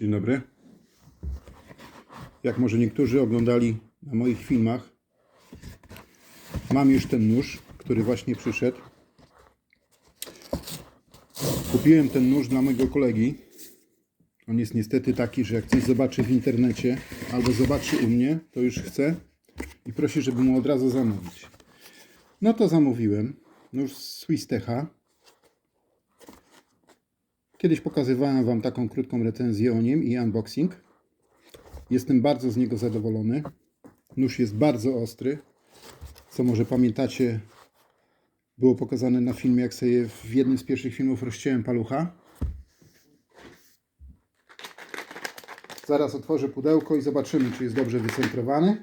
Dzień dobry. Jak może niektórzy oglądali na moich filmach, mam już ten nóż, który właśnie przyszedł. Kupiłem ten nóż dla mojego kolegi. On jest niestety taki, że jak coś zobaczy w internecie albo zobaczy u mnie, to już chce i prosi, żeby mu od razu zamówić. No to zamówiłem. Nóż z Swisstecha. Kiedyś pokazywałem Wam taką krótką recenzję o nim i unboxing. Jestem bardzo z niego zadowolony. Nóż jest bardzo ostry. Co może pamiętacie, było pokazane na filmie, jak sobie w jednym z pierwszych filmów rozciąłem palucha. Zaraz otworzę pudełko i zobaczymy, czy jest dobrze wycentrowany.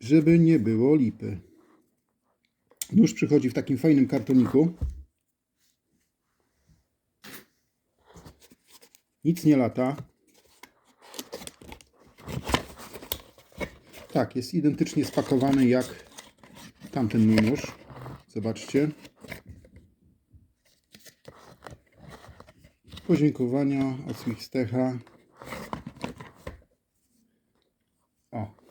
Żeby nie było lipy. Nóż przychodzi w takim fajnym kartoniku. Nic nie lata. Tak, jest identycznie spakowany jak tamten mój nóż. Zobaczcie. Podziękowania od Swistecha. O.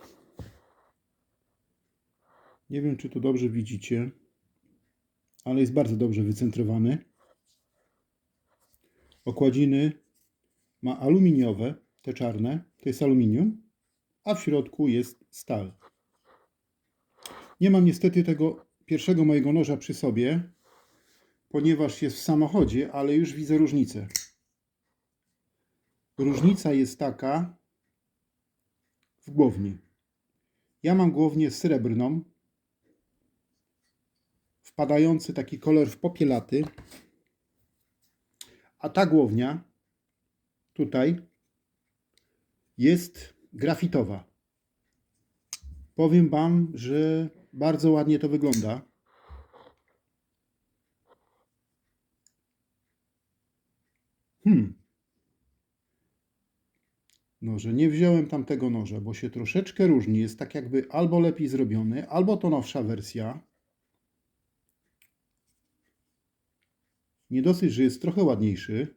Nie wiem, czy tu dobrze widzicie, ale jest bardzo dobrze wycentrowany. Okładziny ma aluminiowe, te czarne, to jest aluminium, a w środku jest stal. Nie mam niestety tego pierwszego mojego noża przy sobie, ponieważ jest w samochodzie, ale już widzę różnicę. Różnica jest taka w głowni. Ja mam głownię srebrną, wpadający taki kolor w popielaty, a ta głownia tutaj jest grafitowa. Powiem Wam, że bardzo ładnie to wygląda. Hmm. Noże, nie wziąłem tamtego noża, bo się troszeczkę różni. Jest tak jakby albo lepiej zrobiony, albo to nowsza wersja. Nie dosyć, że jest trochę ładniejszy.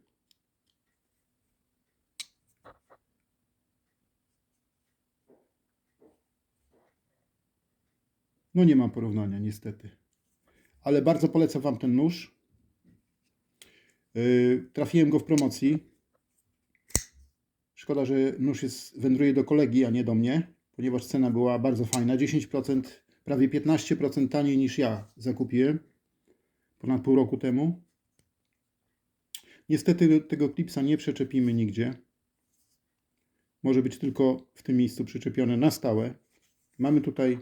No nie mam porównania, niestety. Ale bardzo polecam Wam ten nóż. Yy, trafiłem go w promocji. Szkoda, że nóż jest, wędruje do kolegi, a nie do mnie, ponieważ cena była bardzo fajna. 10%, prawie 15% taniej niż ja zakupiłem ponad pół roku temu. Niestety tego klipsa nie przeczepimy nigdzie. Może być tylko w tym miejscu przyczepione na stałe. Mamy tutaj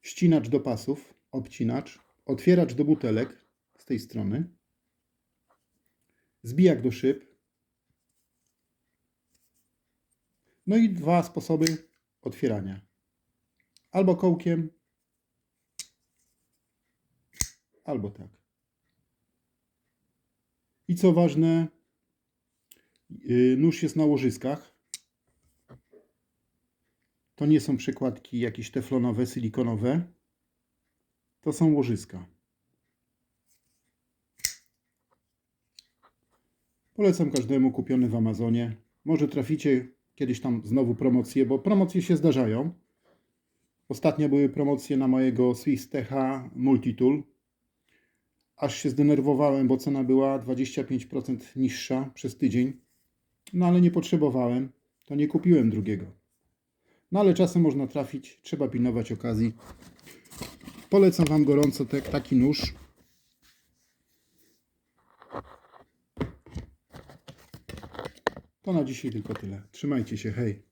ścinacz do pasów, obcinacz, otwieracz do butelek z tej strony, zbijak do szyb. No i dwa sposoby otwierania. Albo kołkiem, albo tak. I co ważne, yy, nóż jest na łożyskach. To nie są przykładki jakieś teflonowe, silikonowe. To są łożyska. Polecam każdemu kupiony w Amazonie. Może traficie kiedyś tam znowu promocje, bo promocje się zdarzają. Ostatnio były promocje na mojego Swisstecha Multitool aż się zdenerwowałem, bo cena była 25% niższa przez tydzień. No ale nie potrzebowałem, to nie kupiłem drugiego. No ale czasem można trafić, trzeba pilnować okazji. Polecam Wam gorąco te, taki nóż. To na dzisiaj tylko tyle. Trzymajcie się, hej.